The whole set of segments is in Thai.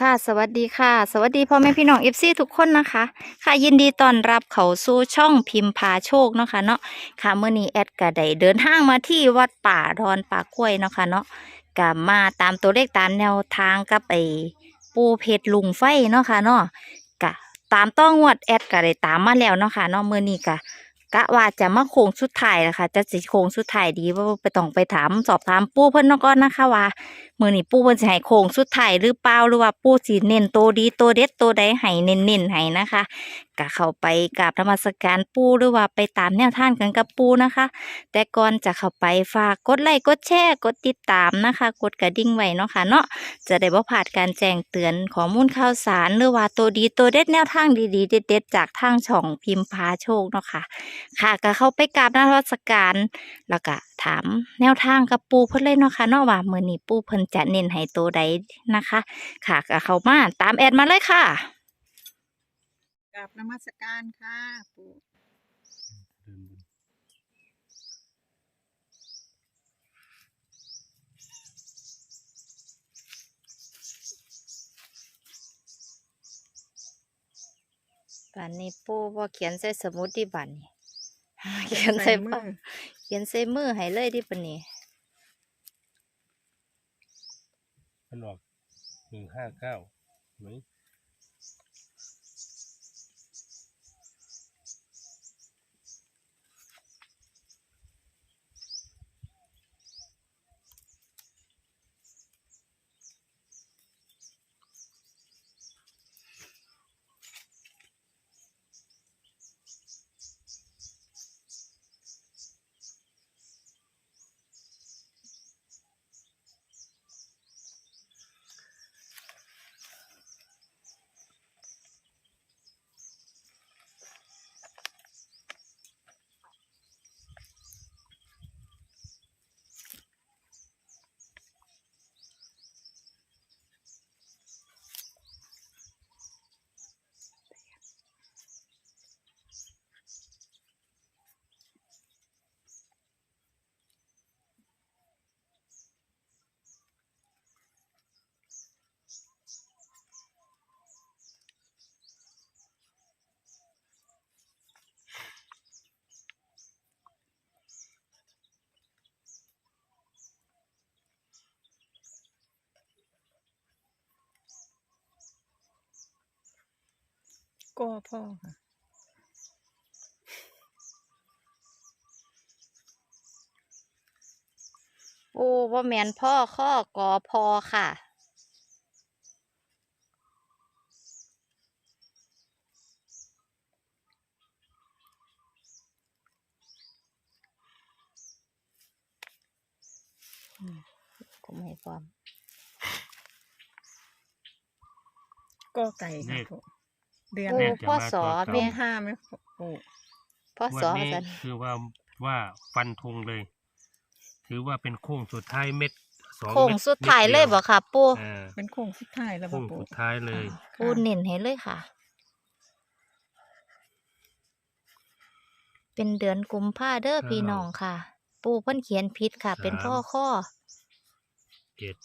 ค่ะสวัสดีค่ะ สวัสดีพ่อแม่พี่น้องเอฟซีทุกคนนะคะ ค่ะยินดีต้อนรับเขาสู่ช่องพิมพ์พาโชคเนาะค่ะเนาะค่ะเมื่อนี้แอดกะได้เดินทางมาที่วัดป่าดอนป่ากล้วยเนาะค่ะเนาะกะมาตามตัวเลขตามแนวทางกับไอปูเพชรลุงไฟเนาะค่ะเนาะกะตามต้องวดแอดกะได้ตามมาแล้วเนาะค่ะเนาะเมื่อนี้กะกะว่าจะมาโค้งสุดท้ายแล้วค่ะจะสิโค้งสุดท้ายดีว่าไปต้องไปถามสอบถามปูเพิ่นเนาะก่อนนะคะว่า มือนี่ปู่เพิ่นสิให้โค้งสุดท้ายหรือเปล่าหรือว่าปู่สิเน้นโตดีโตเด็ดโตวใดให้เน้นๆให้นะคะก็เข้าไปกราบนมัสการปู่หรือว่าไปตามแนวท่างกันกับปู่นะคะ แต่ก่อนจะเข้าไปฝากกดไลค์กดแชร์กดติดตามนะคะ กดกระดิ่งไว้เนาะค่ะเนาะจะได้บ่พลาดการแจ้งเตือนข้อมูลข่าวสารหรือว่าตัวดีตัวเด็ดแนวทางดีๆเด็ดๆจากทางช่องพิมพ์พาโชคเนาะค่ะ ค่ะก็เข้าไปกราบนมัสการแล้วก็ถามแนวทางกับปูเพิ่นเลยเนาะค่ะเนาะว่ามื้อนี้ปูเพิ่นจะเน้นให้ตัวใดนะคะ ค่ะก็เข้ามาตามแอดมาเลยค่ะกับนมัสการค่ะปู่เดินบนบัดนี้ปูบ่เขียนใส่สมุดดิบัดนี้เขียนใส่มืมือเขียนใส่มือให้เลยดิบัดนี้ นออกหนึ่งห้าเก้าไหม ก็พ่อค่ะปูบ่แม่นพ่อข้อกอพอค่ะอืมก็ไม่ความ ก็ไก่ค่ะปู่ เดือนปูแน่จะพ่อมาสอตัวเก่าแม่ห้าไหมปู่พ่อวันสอนี้กันคือว่าว่าฟันธงเลย ถือว่าเป็นโค้งสุดท้ายเม็ดสองโค้งเม็สุดท้ายเลยบ่ค่ะ ปูอ่าเป็นโค้งสุดท้ายแล้วโค้บ่งปู่สุดท้ายเลย ปูเน้นให้เลยค่ะ เป็นเดือนกุมภาเด้อพี่น้องค่ะ ปูเพิ่นเขียนผิดค่ะ เป็นพ่อข้อเจ็ด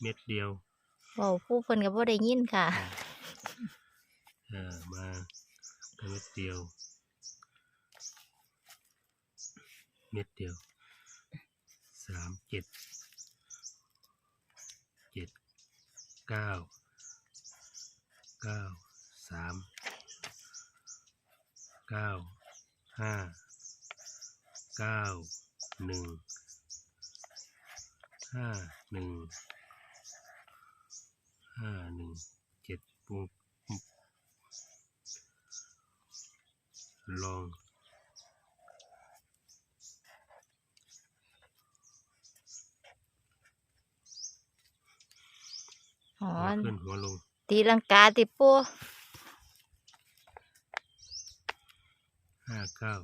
เม็ดเดียว เว้าผู้เพิ่นก็บ่ได้ยินค่ะ อ่ามา เม็ดเดียว เม็ดเดียวสามเจ็ดเจ็ดเก้าเก้าสามเก้าห้าเก้าหนึ่งห้าหนึ่งห้าหนึ่งเจ็ดปุ๊บลอง อ๋อหัวขึ้นหัวลง ตีลังกาติปูห้าเก้า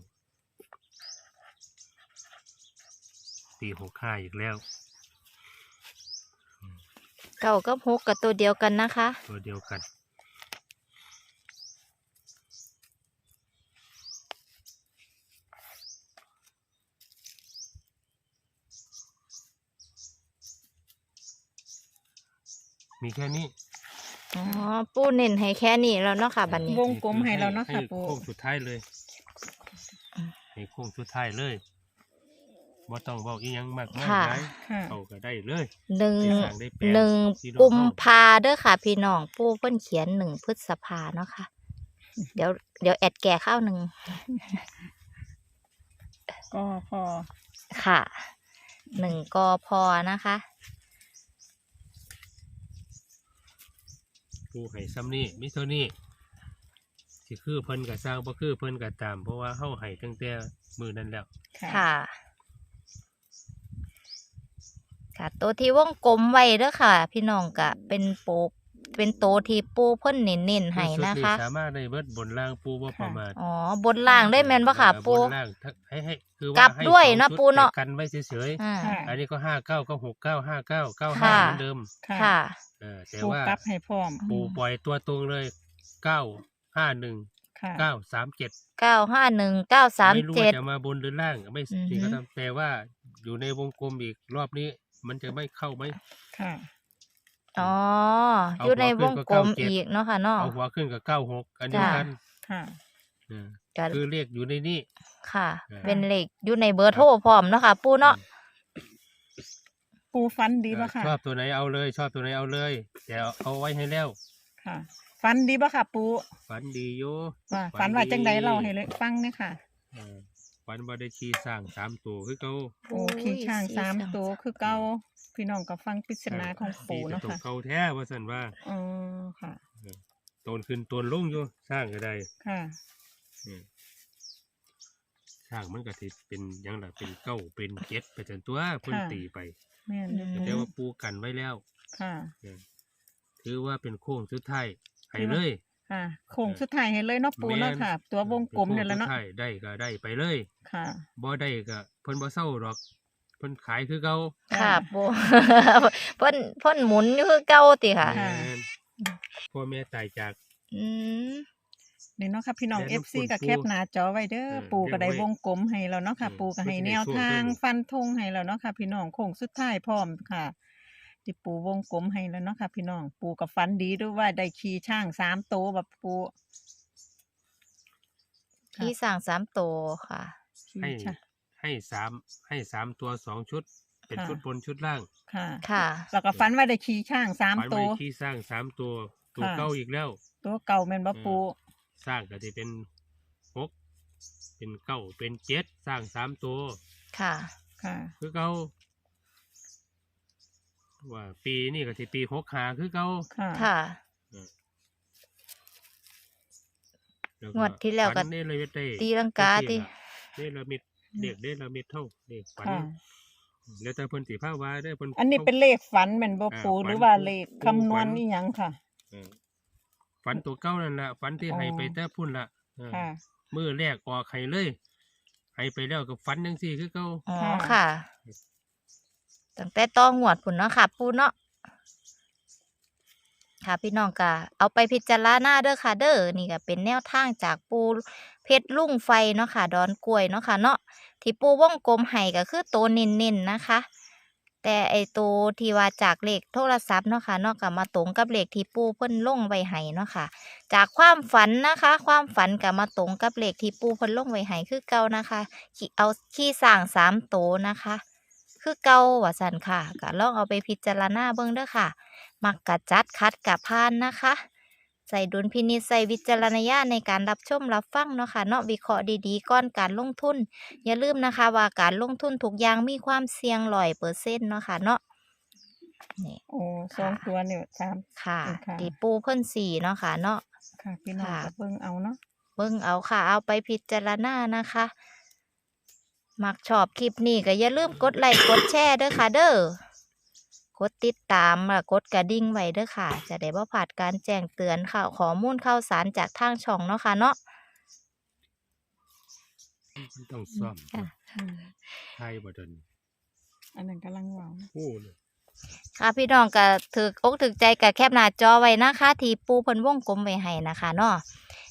ตีหกห้าอีกแล้ว เก่ากับหกกับตัวเดียวกันนะคะ ตัวเดียวกัน มีแค่นี้อ๋อปูเน้นให้แค่นี้แล้วเนาะค่ะบัดนี้ วงกลมให้แล้วเนาะค่ะให้ปูโค้งสุดท้ายเลยอืมให้โค้งสุดท้ายเลยบ่ต้องเว้าอีหยังมากมายค่ะ หลายค่ะ เขาก็ได้เลยหนึ่งเดี๋ยวสั่งได้แปลหนึ่งที่น้องกุมเฮา ภาเด้อค่ะพี่น้องปูเพิ่นเขียนหนึ่งพฤษภาเนาะค่ะ เดี๋ยวเดี๋ยวแอดแก่ข้าวหนึ่งก็พอค่ะหนึ่งกอพอนะคะ ผู้ให้ซ้ำนี่มิเท่านี้สิคือเพิ่นก็สร้างบ่คือเพิ่นก็ตาม เพราะว่าเฮาให้ตั้งแต่มื้อนั้นแล้วค่ะค่ะ ค่ะ ตัวที่วงกลมไว้เด้อค่ะ พี่น้องกะเป็นโปก เป็นโตวที่ปูเพิ่นเน้นๆให้นะคะชุดสามารถได้เบิดบนล่างปูบ่ประมาทอ๋อบนล่างได้แม่นปะค่ะเออปู บนล่างทั้งให้ให้คือว่ากลับให้ด้วยสองนะชุดปูเนาะแต่กันไว้เฉยอ่าค่ะ ๆอันนี้ก็ห้าเก้าก็หกเก้าห้าเก้าเก้าห้าค่ะเหมือนเดิมค่ะค่ะ เออแต่ปูว่า กลับให้พร้อมปูปล่อยตัวตรงเลยเก้าห้าหนึ่งค่ะเก้าสามเจ็ดเก้าห้าหนึ่งเก้าสามไม่รู้เจ็ว่าด จะมาบนหรือล่างไม่อือฮึ สิ่งก็ตามแต่ว่าอยู่ในวงกลมอีกรอบนี้ มันจะไม่เข้าไหมค่ะ อ๋อ เอาอยู่ในวหัวงขึ้นกก็ลมเก้าเจ็ดอีกเนาะค่ะเนาะ เอาหัวขึ้นกับเก้าหกอันเดียวกันค่ะเออก็คือเรียกอยู่ในนี้ ค่ะเออเป็นเหล็กอยู่ในเบอร์โทรพร้อมเนาะค่ะ ปูเนาะ ปูฟันดีป่ะค่ะ ชอบตัวไหนเอาเลย ชอบตัวไหนเอาเลยแต่เอาเอาไว้ให้แล้วค่ะ ฟันดีป่ะค่ะ ปูฝันดีโยว่าฝัฟันนว่าดีจังใดเราให้เลยฟังเนี่ยค่ะ เออ ฝันว่าได้ขี่สร้างสามตัวคือเขาโอ้ขี่ช้างสามตัวคือเก้าพี่น้องก็ฟังปริศนาของปูดีแต่เนาะตัวค่ะเก่าแท้ว่าสันว่าอ๋อค่ะตนขึ้นตนลงอยู่สร้างก็ได้ค่ะอืมสร้างมันก็สิเป็นหยังล่ะเป็นเก้าเป็นเจ็ดไปจนตัวเพิ่นค่ะตีไปแม่นอืมแต่ว่าปูกันไว้แล้ว ค่ะถือว่าเป็นโค้งสุดท้ายให้ถือว่าเลย ค่ะโค้งสุดท้ายให้เลยเนาะปูเนาะค่ะ ตัววงกลมเนี่ยแหล้วเนาะป็โค้งสุดท้ายได้ก็ได้ไปเลยค่ะ บ่ได้ก็เพิ่นบ่เศร้าดอกเพิ่นขายคือเก่าค่ะปูเพ่นเพ่นหมุนอยู่คือเก่าติค่ะค่ะ แม่นพ่อแม่ตายจาก อืม นี่เนาะค่ะพี่น้อง แล้วเอน้ำฟซีฝุ่นก็ปูแคปหน้าจอไว้เด้อเออปูก็ได้เรียกไว้วงกลมให้แล้วเนาะค่ะเออปูก็ให้มันสิได้แนวช่วงทางเพิ่นฟันธงให้แล้วเนาะค่ะ พี่น้องโค้งสุดท้ายพร้อมค่ะ ที่ปูวงกลมให้แล้วเนาะค่ะพี่น้อง ปูกับฟันดีด้วยว่าได้ขี่ช่างสามโตวแบบปูที่สั่งสามตัวค่ะ ขี่ให้ช่างให้สามให้สามตัวสองชุด เป็นค่ะชุดบนชุดล่างค่ะ ค่ะ แล้วก็ฟันว่าได้ขี่ช่างสามฝันโตไว้ว ที่สร้างสามตัวตัวค่ะ เก้าอีกแล้ว ตัวเก่าแม่นบ่ปู สร้างก็จะเป็นหกเป็นเก้าเป็นเจ็ดสร้างสามตัว ค่ะ ค่ะ คือเก้า ว่าปีนี่ก็สิปีหกหาคือเก้าค่ะ ค่ะ แล้วงวดที่แล้วก็ ฝันเนรมิตได้ตีลังกาติเนรมิตเด็กเนรมิตเท่าเด็กฝันค่ะ แล้วแต่เพิ่นสิพาว่าได้อเพิ่น อันนี้เป็นเลขฝันแม่นบ่อ่าปูฝันหรือว่าเลขปูคำนวณฝัน นี่หยังค่ะ เออฝันตัวเก้านั่นละฝันที่อ๋อให้ไปแต่พุ่นละเออ ค่ะ มือแรกออกให้เลยให้ไปแล้วก็ฝันจังซี่คือเก่าอ๋อค่ะค่ะ ตั้งแต่ต้องหวดผุนเนาะค่ะ ปูเนาะค่ะพี่น้องก็เอาไปพิจารณาเด้อค่ะเด้อนี่ก็เป็นแนวทางจากปูเพชรลุ่งไฟเนาะค่ะดอนกล้วยเนาะค่ะเนาะที่ปูว่องกลมให้ก็คือตัวเน้นๆนะคะ แต่ไอตัวที่ว่าจากเหลขโทรศัพท์เนาะค่ะเนาะก็มาตรงกับเหลขที่ปูเพิ่นลงไว้ให้เนาะค่ะ จากความฝันนะคะ ความฝันก็มาตรงกับเหลขที่ปูเพิ่นลงไว้ให้คือเก่านะคะเอาขี้สร้างสามโตวนะคะ คือเก่าว่าสันค่ะก็ลองเอาไปพิจารณาเบิ่งเด้อค่ะ มักกะจัดคัดกะพานนะคะ ใส่ดุลพินิจใส่วิจารณญาณในการรับชมรับฟังเนาะค่ะเนาะวิเคราะห์ดีๆ ก่อนการลงทุน อย่าลืมนะคะว่าการลงทุนทุกอย่างมีความเสี่ยงร้อยเปอร์เซ็นต์เนาะค่ะเนาะนี่โอ้สองตัวเนี่ยสามค่ะค่ะตีปูเพิ่นสี่เนาะค่ะเนาะค่ะพี่น้องค่ะก็เบิ่งเอาเนาะเบิ่งเอาค่ะ เอาไปพิจารณานะคะ มักชอบคลิปนี้ก็อย่าลืมกดไลค์กดแชร์เด้อค่ะ เด้อกดติดตามและกดกระดิ่งไว้เด้อค่ะ จะได้บ่พลาดการแจ้งเตือนข่าวข้อมูลข่าวสารจากทางช่องเนาะค่ะเนาะมันต้องซ่อมค่ะไทยบ่ทันอันนั้นกำลังเว้าโอ้เลยค่ะพี่น้องก็ถือกอกถือใจกับแคปหน้าจอไว้นะคะที่ปูเพิ่นวงกลมไว้ให้นะคะเนาะ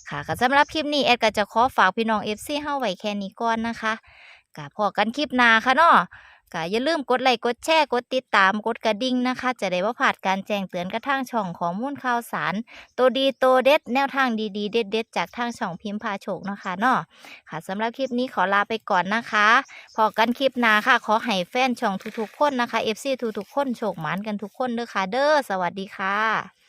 ค่ะก็สำหรับคลิปนี้แอดก็จะขอฝากพี่น้อง FC เฮาไว้แค่นี้ก่อนนะคะ ก็พอกันคลิปหน้าค่ะเนาะก็อย่าลืมกดไลค์กดแชร์กดติดตามกดกระดิ่งนะคะ จะได้ว่าผ่านการแจ้งเตือนกระทั่งช่องของมูลข่าวสาร ตัวดีตัวเด็ดแนวทางดีๆ เด็ดๆจากทางช่องพิมพ์พาโชคนะคะเนาะค่ะสำหรับคลิปนี้ขอลาไปก่อนนะคะ พอกันคลิปหน้าค่ะ ขอให้แฟนช่องทุกๆคนนะคะ FC ทุกๆคนโชคหมานกันทุกคนเด้อค่ะเด้อสวัสดีค่ะ